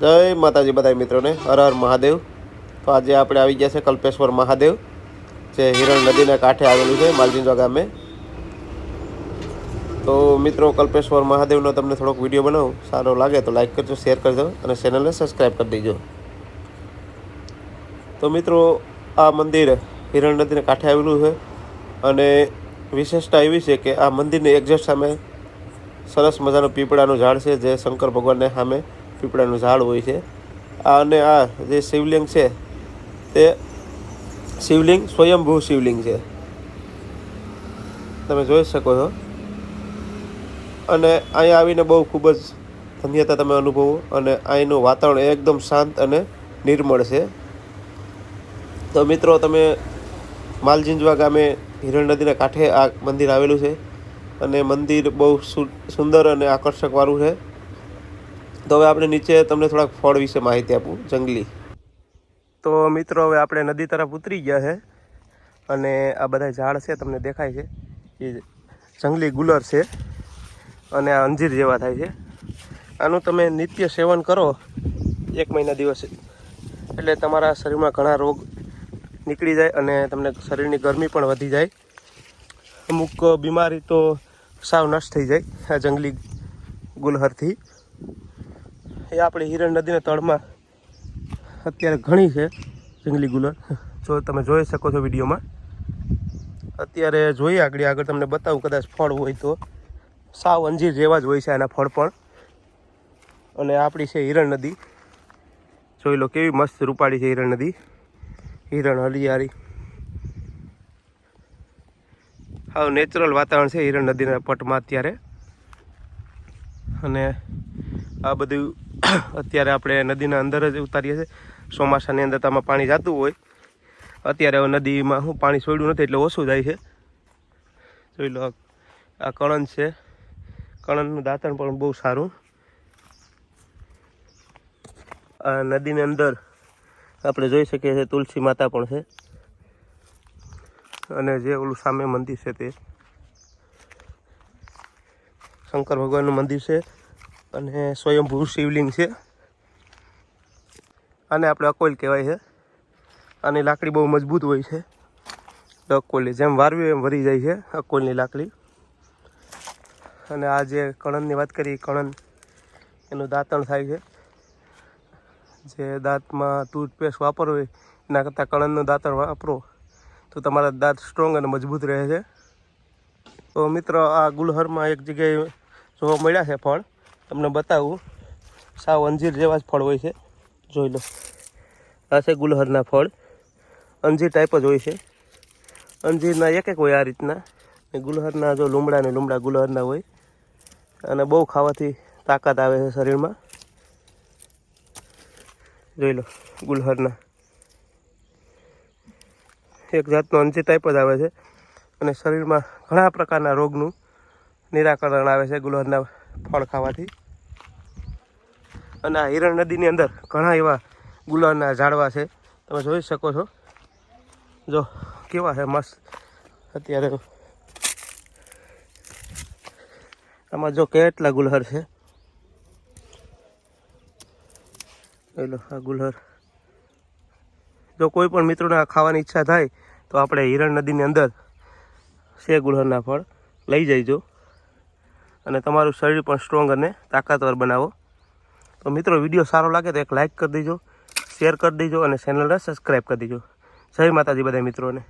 જય માતાજી બધા મિત્રોને. હર હર મહાદેવ. તો આજે આપણે આવી ગયા છે કલ્પેશ્વર મહાદેવ, જે હિરણ નદીના કાંઠે આવેલું છે માલજીંજા ગામે. તો મિત્રો, કલ્પેશ્વર મહાદેવનો તમને થોડોક વીડિયો બનાવું. સારો લાગે તો લાઈક કરજો, શેર કરજો અને ચેનલને સબસ્ક્રાઈબ કરી દેજો. તો મિત્રો, આ મંદિર હિરણ નદીના કાંઠે આવેલું છે અને વિશેષતા એવી છે કે આ મંદિરની એક્ઝેક્ટ સામે સરસ મજાનું પીપળાનું ઝાડ છે, જે શંકર ભગવાનને સામે પીપળાનું ઝાડ હોય છે. આ અને આ જે શિવલિંગ છે, તે શિવલિંગ, સ્વયંભૂ શિવલિંગ છે. તમે જોઈ શકો છો. અને અહીંયા આવીને બહુ ખૂબ જ ધન્યતા તમે અનુભવો અને અહીંનું વાતાવરણ એકદમ શાંત અને નિર્મળ છે. તો મિત્રો, તમે માલજીંજવા ગામે હિરણ નદીના કાંઠે આ મંદિર આવેલું છે અને મંદિર બહુ સુંદર અને આકર્ષકવાળું છે. તો હવે આપણે નીચે તમને થોડાક ફળ વિશે માહિતી આપું, જંગલી. તો મિત્રો, હવે આપણે નદી તરફ ઉતરી ગયા છે અને આ બધા ઝાડ છે, તમને દેખાય છે. એ જંગલી ગુલર છે અને આ અંજીર જેવા થાય છે. આનું તમે નિત્ય સેવન કરો એક મહિના દિવસે. એટલે તમારા શરીરમાં ઘણા રોગ નીકળી જાય અને તમને શરીરની ગરમી પણ વધી જાય. અમુક બીમારી તો સાવ નષ્ટ થઈ જાય આ જંગલી ગુલહરથી. એ આપણી હિરણ નદીના તળમાં. અત્યારે ઘણી છે જંગલી ગુલર. જો તમે જોઈ શકો છો વિડીયોમાં. અત્યારે જોઈએ આગળ આગળ તમને બતાવું, કદાચ ફળ હોય તો. સાવ અંજીર જેવા જ હોય છે આના ફળ પણ. અને આપણી છે હિરણ નદી. જોઈ લો કેવી મસ્ત રૂપાળી છે હિરણ નદી. હિરણ હરિયાળી. હાવ નેચરલ વાતાવરણ છે હિરણ નદીના પટમાં અત્યારે. અને આ બધું અત્યારે આપણે નદીના અંદર જ ઉતારીએ છીએ. ચોમાસાની અંદર તો આમાં પાણી જતું હોય. અત્યારે હવે નદીમાં શું પાણી છોડ્યું નથી એટલે ઓછું જાય છે. જોઈ લો, આ કણન છે. કણનનું દાંતણ પણ બહુ સારું. આ નદીની અંદર આપણે જોઈ શકીએ છીએ તુલસી માતા પણ છે. અને જે ઓલું સામે મંદિર છે તે. શંકર ભગવાનનું મંદિર છે. અને સ્વયંભૂ શિવલિંગ છે. આને આપણે અકોલ કહેવાય છે. આની લાકડી બહુ મજબૂત હોય છે. અકોલની જેમ વારવી એમ વરી જાય છે અકોલની લાકડી. અને આ જે કણનની વાત કરી કણન એનું દાંતણ થાય છે. જે દાંતમાં ટૂથપેસ્ટ વાપરવો એના કરતાં કણનનું દાંતણ વાપરો, તો તમારા દાંત સ્ટ્રોંગ અને મજબૂત રહે છે. તો મિત્રો, આ ગુલહરમાં એક જગ્યાએ જોવા મળ્યા છે ફળ. તમને બતાવું. સાવ અંજીર જેવા જ ફળ હોય છે. જોઈ લો. આ છે ગુલહરના ફળ. અંજીર ટાઈપ જ હોય છે. અંજીરના એક એક હોય આ રીતના. ગુલહરના જો લૂમડા ને લૂમડા ગુલહરના હોય. અને બહુ ખાવાથી તાકાત આવે છે શરીરમાં. જોઈ લો, ગુલહરના. એક જાતનો અંજીર ટાઈપ જ આવે છે. અને શરીરમાં ઘણા પ્રકારના રોગનું નિરાકરણ આવે છે ગુલહરના ફળ ખાવાથી. અને આ હિરણ નદીની અંદર ઘણા એવા ગુલાબના ઝાડવા છે. તમે જોઈ શકો છો. જો, કેવા છે, મસ્ત. અત્યારે આમાં જો કેટલા ગુલહર છે. જોઈ લો, આ ગુલહર. જો કોઈ પણ મિત્રોને ખાવાની ઈચ્છા થાય, તો આપણે હિરણ નદીની અંદર છે ગુલહરના ફળ લઈ જઈજો. અને તમારું શરીર પણ સ્ટ્રોંગ અને તાકાતવર બનાવો. તો મિત્રો વીડિયો સારો લાગે તો એક લાઇક કરી દેજો શેર કરી દેજો અને ચેનલને સબસ્ક્રાઈબ કરી દેજો. જય માતાજી બધા મિત્રોને.